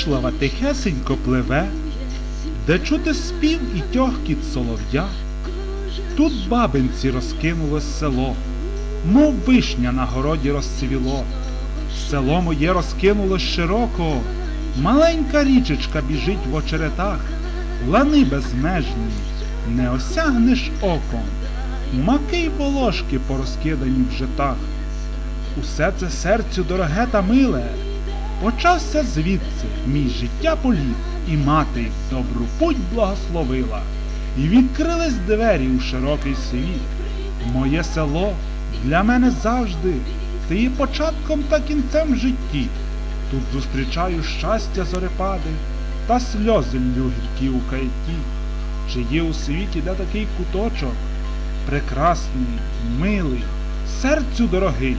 нічлава тихесенько пливе, де чути спів і тьохкіт солов'я. Тут бабинці розкинулось село, мов вишня на городі розцвіло. Село моє розкинулось широко, маленька річечка біжить в очеретах, лани безмежні, не осягнеш оком, маки й волошки порозкидані в житах. Усе це серцю дороге та миле, почався звідси мій життя політ, і мати добру путь благословила, і відкрились двері у широкий світ. Моє село для мене завжди, ти є початком та кінцем в житті. Тут зустрічаю щастя зорепади та сльози ллю у каяті. Чи є у світі де такий куточок, прекрасний, милий, серцю дорогий,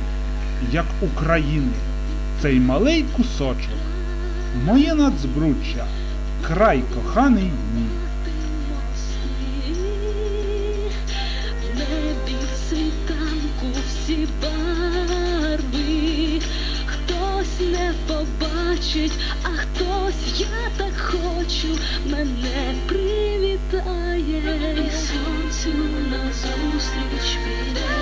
як України, цей малий кусочок, моє надзбруччя, край коханий мій. В небі світанку всі барви, хтось не побачить, а хтось я так хочу, мене привітає, і сонцю назустріч піде.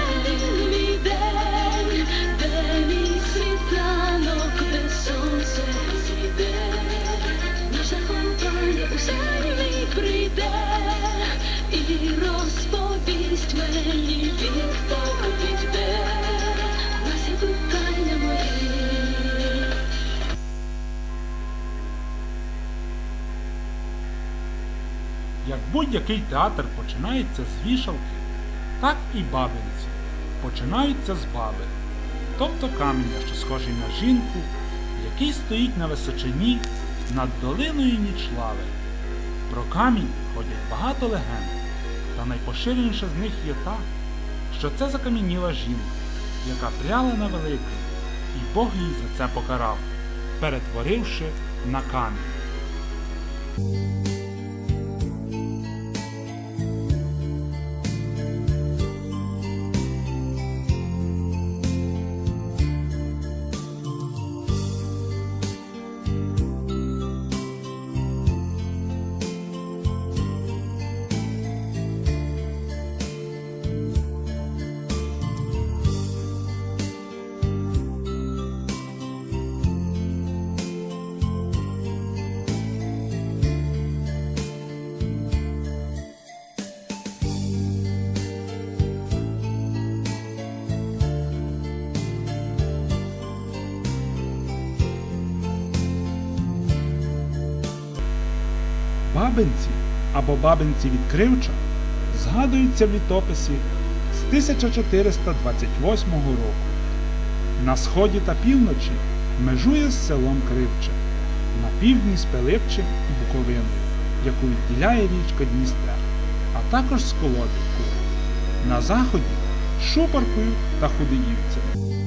Будь-який театр починається з вішалки, так і бабинці починаються з баби, тобто каменя, що схожий на жінку, який стоїть на височині над долиною Нічлави. Про камінь ходять багато легенд, та найпоширеніша з них є та, що це закам'яніла жінка, яка пряла на великий, і Бог її за це покарав, перетворивши на камінь. Бабинці або бабинці від Кривча згадуються в літописі з 1428 року. На сході та півночі межує з селом Кривче, на півдні з Пилипчем і Буковиною, яку відділяє річка Дністер, а також з Колодівкою, на заході з Шупаркою та Худиївцем.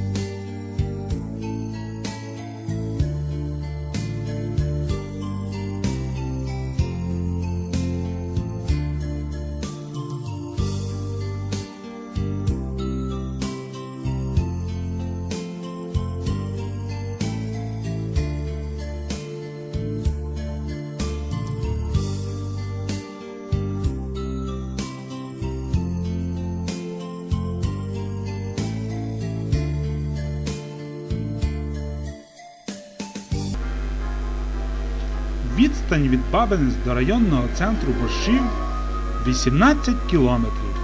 Бабинець до районного центру Борщів 18 кілометрів.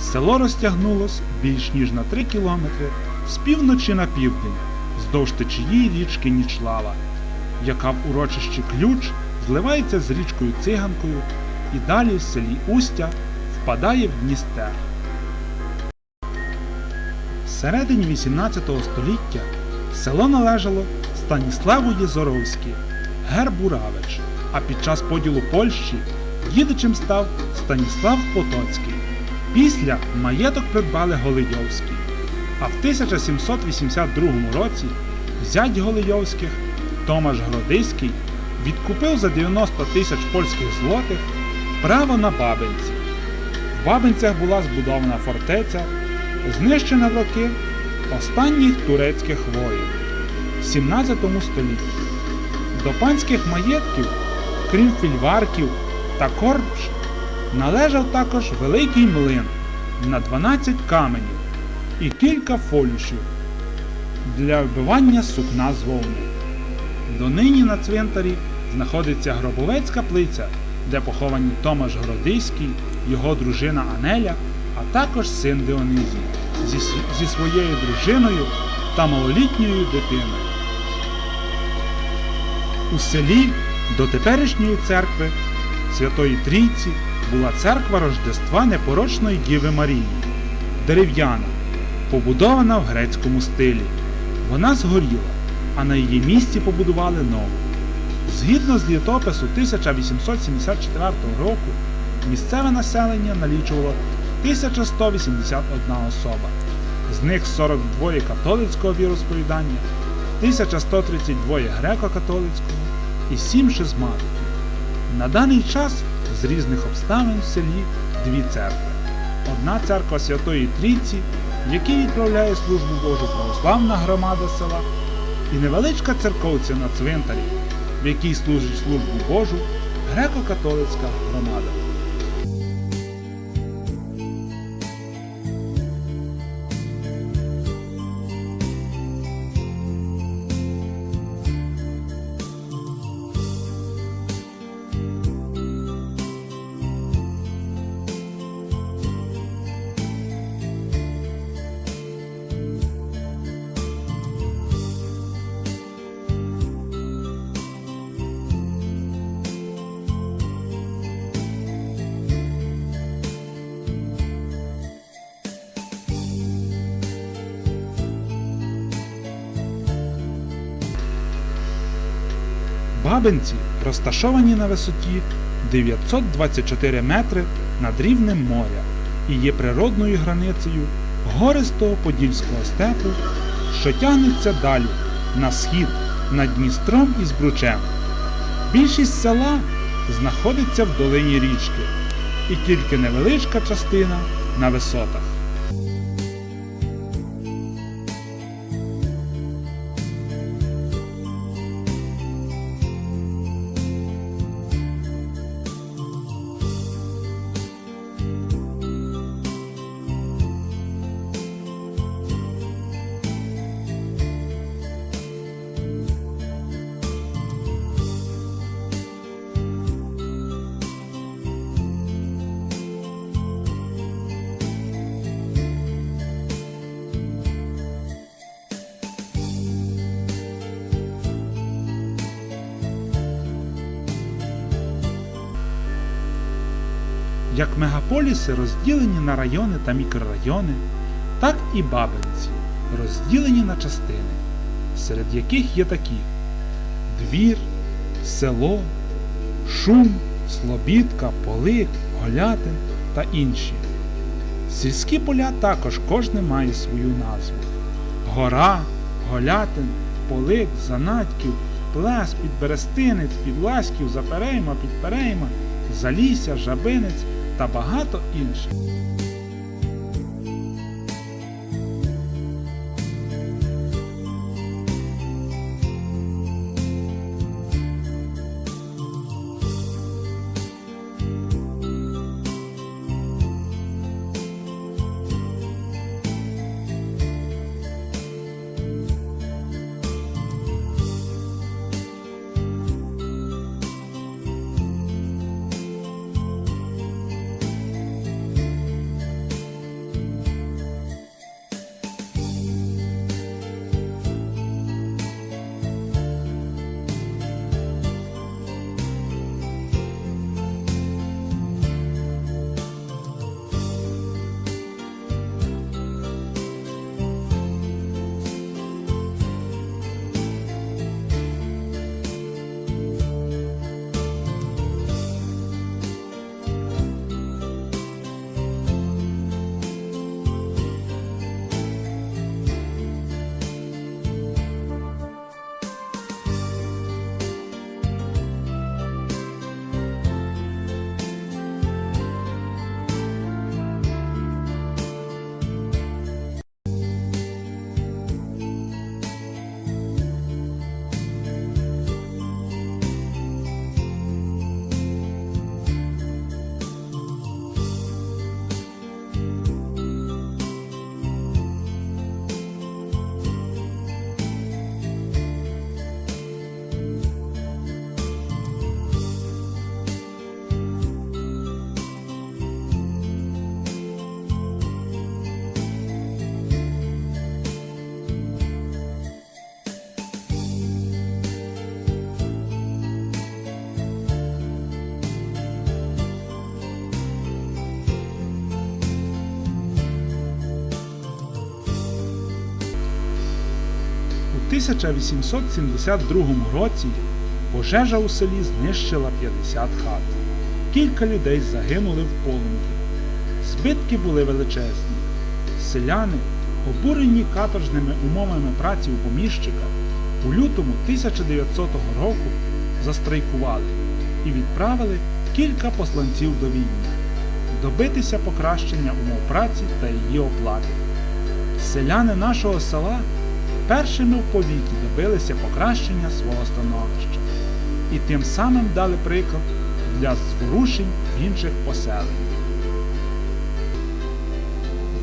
Село розтягнулось більш ніж на 3 кілометри з півночі на південь, вздовж течії річки Нічлава, яка в урочищі Ключ зливається з річкою Циганкою і далі в селі Устя впадає в Дністер. Всередині 18 століття село належало Станіславу Єзоровській, Гербуравич, а під час поділу Польщі їдичем став Станіслав Потоцький. Після маєток придбали Голийовський. А в 1782 році зять Голийовських Томаш Гродиський відкупив за 90 тисяч польських злотих право на Бабинці. В Бабинцях була збудована фортеця, знищена в роки останніх турецьких воїн в 17 столітті. До панських маєтків, крім фільварків та корбш, належав також великий млин на 12 каменів і кілька фолюшів для вбивання сукна з вовни. Донині на цвинтарі знаходиться гробовецька плиця, де поховані Томаш Городиський, його дружина Анеля, а також син Діонизій зі, зі своєю дружиною та малолітньою дитиною. У селі до теперішньої церкви Святої Трійці була церква Рождества Непорочної Діви Марії, дерев'яна, побудована в грецькому стилі. Вона згоріла, а на її місці побудували нову. Згідно з літопису 1874 року, місцеве населення налічувало 1181 особа, з них 42 католицького віросповідання, 1132 греко-католицького і сім шизматиків. На даний час з різних обставин в селі дві церкви. Одна церква Святої Трійці, в якій відправляє службу Божу православна громада села, і невеличка церковця на цвинтарі, в якій служить службу Божу греко-католицька громада. Бабинці розташовані на висоті 924 метри над рівнем моря і є природною границею гористого подільського степу, що тягнеться далі на схід над Дністром і Збручем. Більшість села знаходиться в долині річки, і тільки невеличка частина на висотах. Як мегаполіси розділені на райони та мікрорайони, так і бабинці розділені на частини, серед яких є такі двір, село, шум, слобідка, полик, голятин та інші. Сільські поля також кожне має свою назву. Гора, голятин, полик, занатьків, плес, підберестинець, підласьків, заперейма, підперейма, залісся, жабинець та багато інших. 1872 році пожежа у селі знищила 50 хат. Кілька людей загинули в полум'ї. Збитки були величезні. Селяни, обурені каторжними умовами праці у поміщика, у лютому 1900 року застрайкували і відправили кілька посланців до війни добитися покращення умов праці та її оплати. Селяни нашого села першими в повіті добилися покращення свого становища і тим самим дали приклад для зворушень в інших поселень.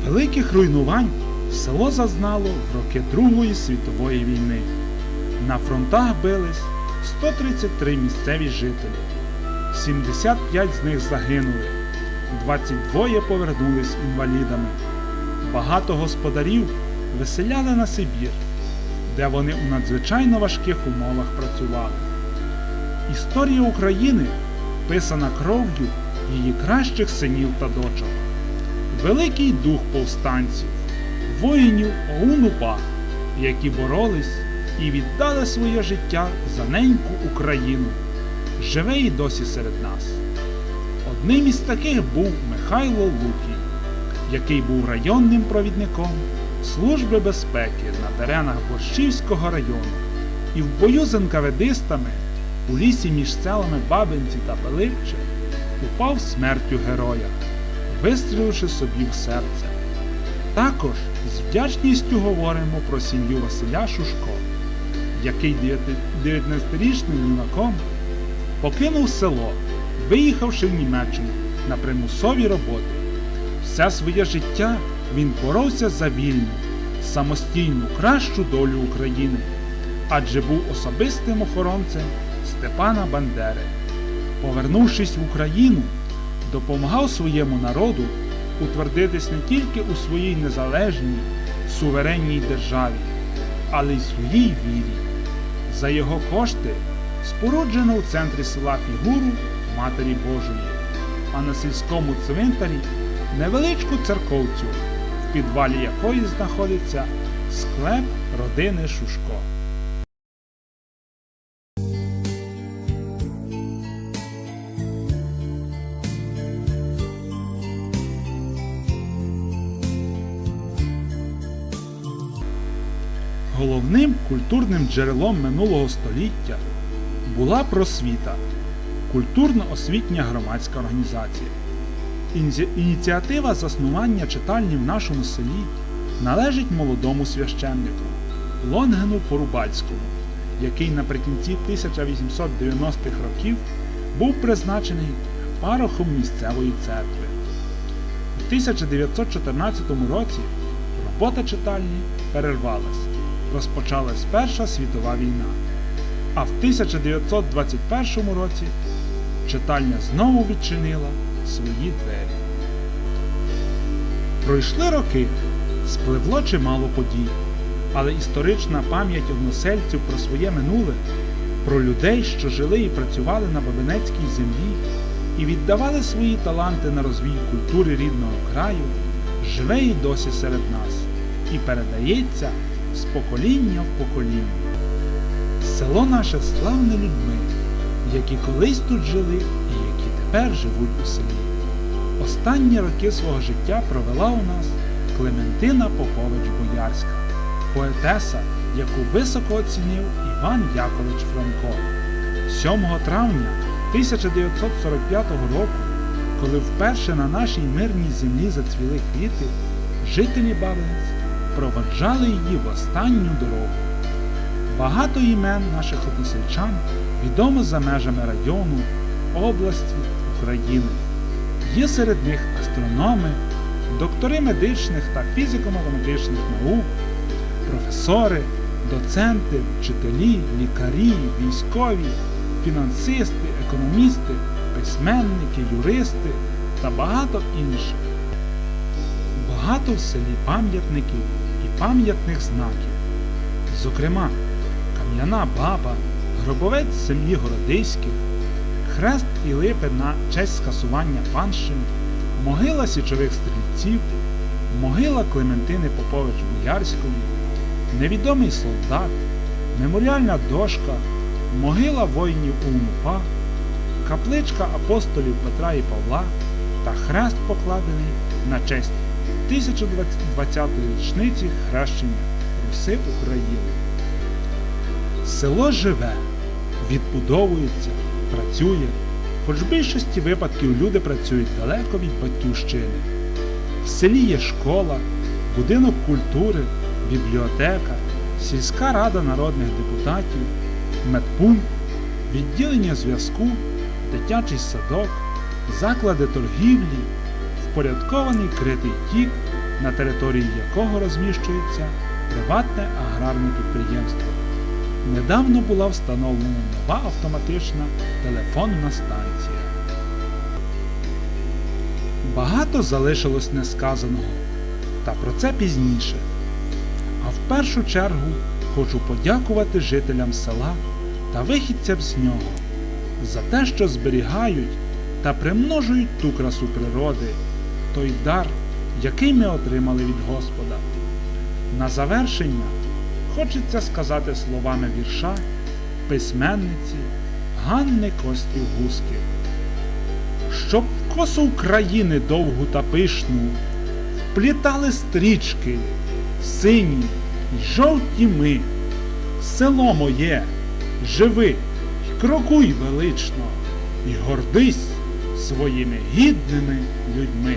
Великих руйнувань село зазнало в роки Другої світової війни. На фронтах бились 133 місцеві жителі, 75 з них загинули, 22 повернулись інвалідами. Багато господарів виселяли на Сибір, де вони у надзвичайно важких умовах працювали. Історія України писана кров'ю її кращих синів та дочок. Великий дух повстанців, воїнів ОУН-УПА, які боролись і віддали своє життя за неньку Україну, живе і досі серед нас. Одним із таких був Михайло Лукій, який був районним провідником Служби безпеки на теренах Борщівського району і в бою з НКВДистами у лісі між селами Бабинці та Пилипче упав смертю героя, вистріливши собі в серце. Також з вдячністю говоримо про сім'ю Василя Шушко, який 19-річним юнаком покинув село, виїхавши в Німеччину на примусові роботи. Все своє життя він боровся за вільну, самостійну, кращу долю України, адже був особистим охоронцем Степана Бандери. Повернувшись в Україну, допомагав своєму народу утвердитись не тільки у своїй незалежній, суверенній державі, але й своїй вірі. За його кошти споруджено у центрі села фігуру Матері Божої, а на сільському цвинтарі невеличку церковцю, в підвалі якої знаходиться склеп родини Шушко. Головним культурним джерелом минулого століття була просвіта, культурно-освітня громадська організація. Ініціатива заснування читальні в нашому селі належить молодому священнику Лонгену Порубальському, який наприкінці 1890-х років був призначений парохом місцевої церкви. У 1914 році робота читальні перервалась. Розпочалась Перша світова війна. А в 1921 році читальня знову відчинила свої двері. Пройшли роки, спливло чимало подій, але історична пам'ять односельців про своє минуле, про людей, що жили і працювали на Бабинецькій землі і віддавали свої таланти на розвій культури рідного краю, живе і досі серед нас і передається з покоління в покоління. Село наше славне людьми, які колись тут жили тепер живуть у селі. Останні роки свого життя провела у нас Клементина Попович Боярська, поетеса, яку високо оцінив Іван Якович Франко. 7 травня 1945 року, коли вперше на нашій мирній землі зацвіли квіти, жителі Бабинець проводжали її в останню дорогу. Багато імен наших односельчан відомо за межами району, області, України. Є серед них астрономи, доктори медичних та фізико-математичних наук, професори, доценти, вчителі, лікарі, військові, фінансисти, економісти, письменники, юристи та багато інших. Багато в селі пам'ятників і пам'ятних знаків. Зокрема, кам'яна баба, гробовець сім'ї Городиських, хрест і липи на честь скасування панщини, могила січових стрільців, могила Клементини Попович Боярської, невідомий солдат, меморіальна дошка, могила воїнів УНУПА, капличка апостолів Петра і Павла та хрест покладений на честь 1020-ї річниці хрещення Руси України. Село живе, відбудовується, працює, хоч в більшості випадків люди працюють далеко від батьківщини. В селі є школа, будинок культури, бібліотека, сільська рада народних депутатів, медпункт, відділення зв'язку, дитячий садок, заклади торгівлі, впорядкований критий тік, на території якого розміщується приватне аграрне підприємство. Недавно була встановлена нова автоматична телефонна станція. Багато залишилось несказаного, та про це пізніше. А в першу чергу хочу подякувати жителям села та вихідцям з нього за те, що зберігають та примножують ту красу природи, той дар, який ми отримали від Господа. На завершення хочеться сказати словами вірша письменниці Ганни Костів Гуски. Щоб в косу України довгу та пишну вплітали стрічки, сині й жовті ми. Село моє, живи й крокуй велично, і гордись своїми гідними людьми.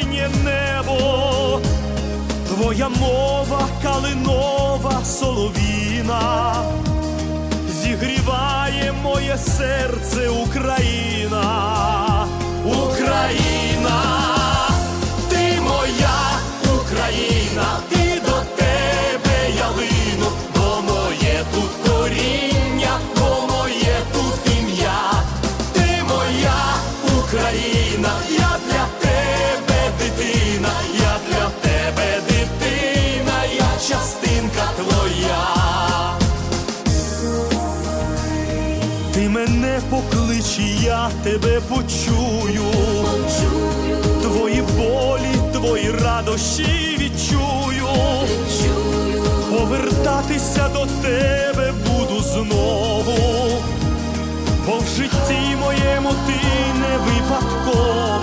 твоя мова калинова соловіна, зігріває моє серце Україна, Україна, ти моя Україна, тебе почую. Твої болі, твої радощі відчую. Повертатися до тебе буду знову, бо в житті моєму ти не випадково.